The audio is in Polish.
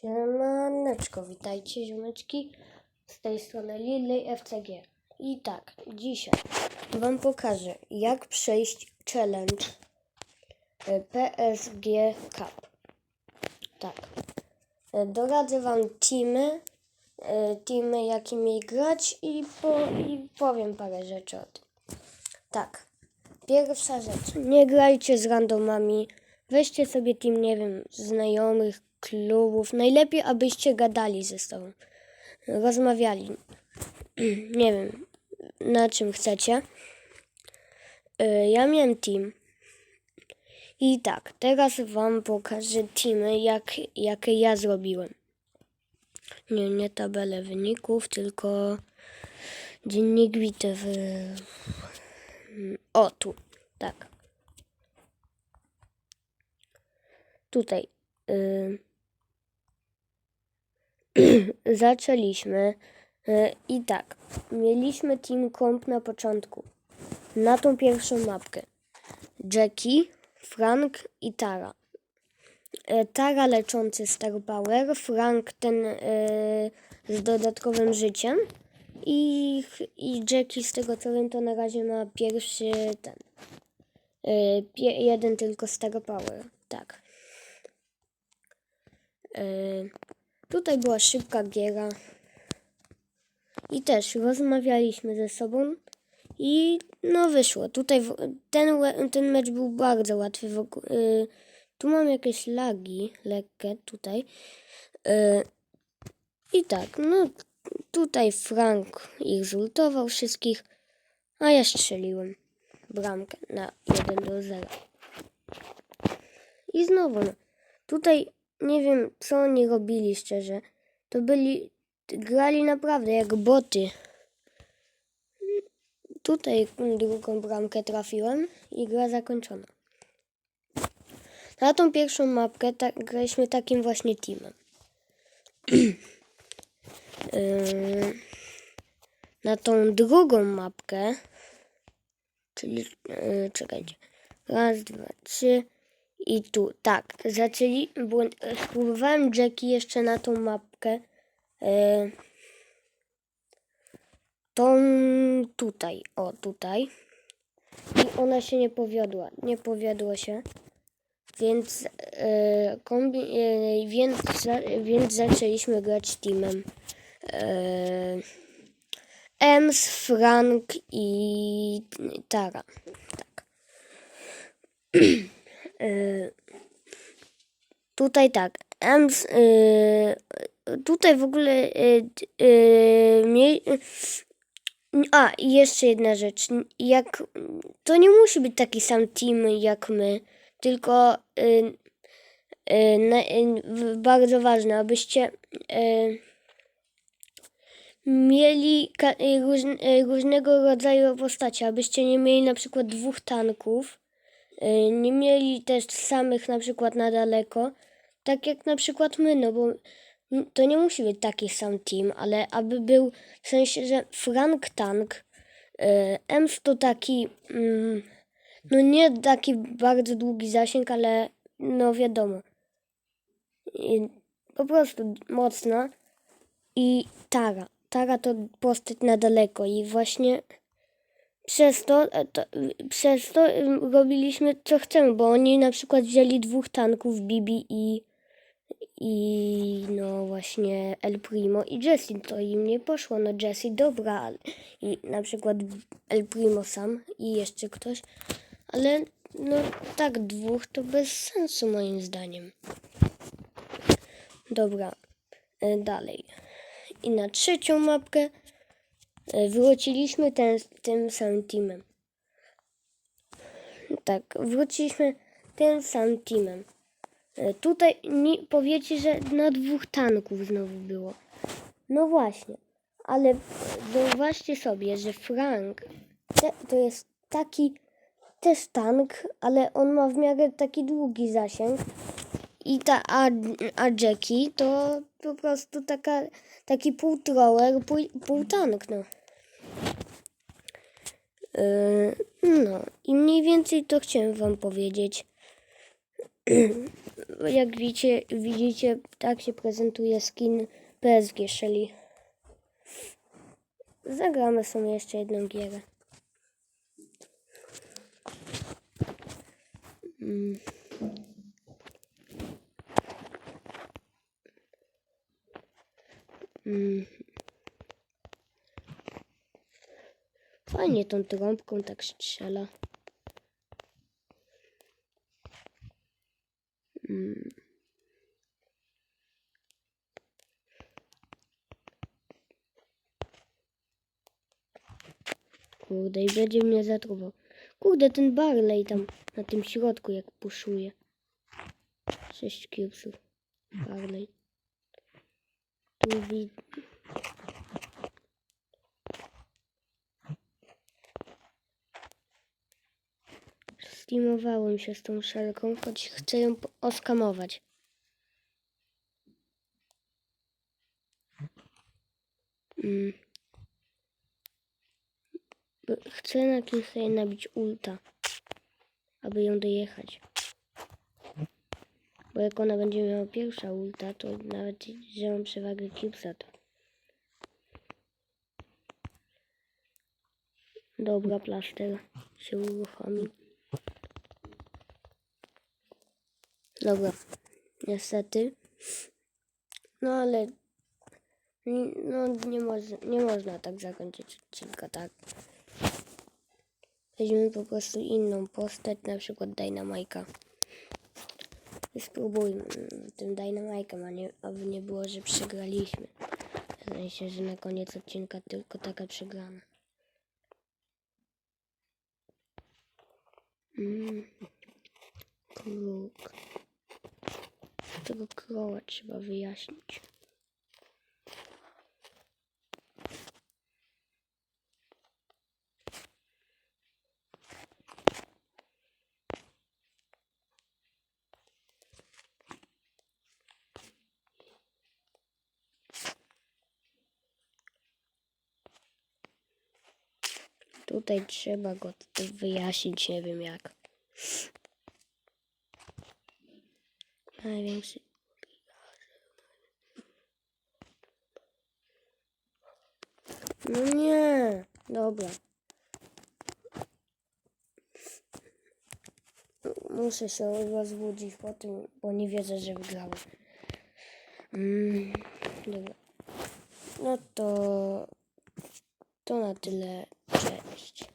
Siemaneczko, witajcie ziomeczki, z tej strony Lilej FCG. I tak, dzisiaj Wam pokażę, jak przejść challenge e, PSG Cup. Tak, E, doradzę Wam teamy, e, teamy jakimi grać i, po, i powiem parę rzeczy o tym. Tak, pierwsza rzecz, nie grajcie z randomami, weźcie sobie team, nie wiem, znajomych, klubów. Najlepiej, abyście gadali ze sobą, rozmawiali. nie wiem, na czym chcecie. Y, Ja miałem team. I tak, teraz wam pokażę teamy, jak, jakie ja zrobiłem. Nie, nie tabelę wyników, tylko dziennik bitew. y, O, tu, tak. Tutaj. y, Zaczęliśmy. y, I tak, mieliśmy Team Comp na początku. Na tą pierwszą mapkę. Jackie, Frank i Tara. E, Tara leczący Star Power, Frank ten e, z dodatkowym życiem i, i Jackie z tego co wiem to na razie ma pierwszy ten. E, jeden tylko Star Power, tak. Tutaj była szybka giera i też rozmawialiśmy ze sobą i no wyszło. Tutaj ten, ten mecz był bardzo łatwy. W, ogó- y, tu mam jakieś lagi lekkie tutaj. Y, I tak, no tutaj Frank ich zultował wszystkich, a ja strzeliłem bramkę na 1 do 0. I znowu, no, tutaj nie wiem co oni robili szczerze. To byli, grali naprawdę jak boty. Tutaj drugą bramkę trafiłem i gra zakończona. Na tą pierwszą mapkę ta, graliśmy takim właśnie teamem. Na tą drugą mapkę, czyli yy, czekajcie, raz, dwa, trzy i tu, tak, zaczęli, bo yy, spróbowałem Jackie jeszcze na tą mapkę, yy, tą tutaj, o tutaj. I ona się nie powiodła, nie powiodło się. Więc, e, kombi, e, więc, za, więc zaczęliśmy grać teamem. E, Ems, Frank i Tara. Tak. e, tutaj tak. Ems, e, tutaj w ogóle e, mie, a, i jeszcze jedna rzecz. Jak, to nie musi być taki sam team jak my, tylko y, y, na, y, bardzo ważne, abyście y, mieli ka, y, różn, y, różnego rodzaju postacie, abyście nie mieli na przykład dwóch tanków, y, nie mieli też samych na przykład na daleko, tak jak na przykład my, no bo to nie musi być taki sam team, ale aby był w sensie, że Frank Tank, y, Ems to taki, mm, no nie taki bardzo długi zasięg, ale no wiadomo, po prostu mocna i Tara. Tara to postać na daleko i właśnie przez to, e, to, przez to robiliśmy co chcemy, bo oni na przykład wzięli dwóch tanków, Bibi i i no właśnie El Primo i Jessie, to im nie poszło. No Jessie dobra, ale i na przykład El Primo sam i jeszcze ktoś, ale no tak dwóch to bez sensu moim zdaniem. Dobra, e, dalej. I na trzecią mapkę wróciliśmy ten, tym samym teamem. Tak, wróciliśmy tym samym teamem. E, Tutaj nie, powiecie, że na dwóch tanków znowu było. No właśnie, ale zauważcie sobie, że Frank te, to jest taki też tank, ale on ma w miarę taki długi zasięg. I ta, a, a Jackie to po prostu taka, taki półtroller, pół, półtank, no. Yy, no i mniej więcej to chciałem wam powiedzieć. Jak widzicie, widzicie, tak się prezentuje skin PSG Shelly. Zagramy sobie jeszcze jedną gierę. Mm. Mm. Fajnie tą trąbką tak strzela. Mm. Kurde, i będzie mnie zatruwał. Kurde, ten Barley tam na tym środku jak puszuje. Sześć cubesów. Barley. Tu wi... Steamowałem się z tą szelką, choć chcę ją oskamować. Mm. Chcę na kimś sobie nabić ulta, aby ją dojechać. Bo jak ona będzie miała pierwsza ulta, to nawet, że mam przewagę Cubesa, to... Dobra, plaster się uruchomi. Dobra, niestety. No ale... No nie, nie można tak zakończyć odcinka, tak? Weźmy po prostu inną postać, na przykład Dynamike'a. I spróbujmy mm, tym Dynamike'em, a nie, aby nie było, że przegraliśmy. W sensie, że na koniec odcinka tylko taka przegrana. Mm. Kruk. Tego kroła trzeba wyjaśnić. Tutaj trzeba go wyjaśnić, nie wiem jak. Największy. No nie, dobra. Muszę się rozbudzić po tym, bo nie wierzę, że wygrałem. Mm, dobra. No to to na tyle. Cześć.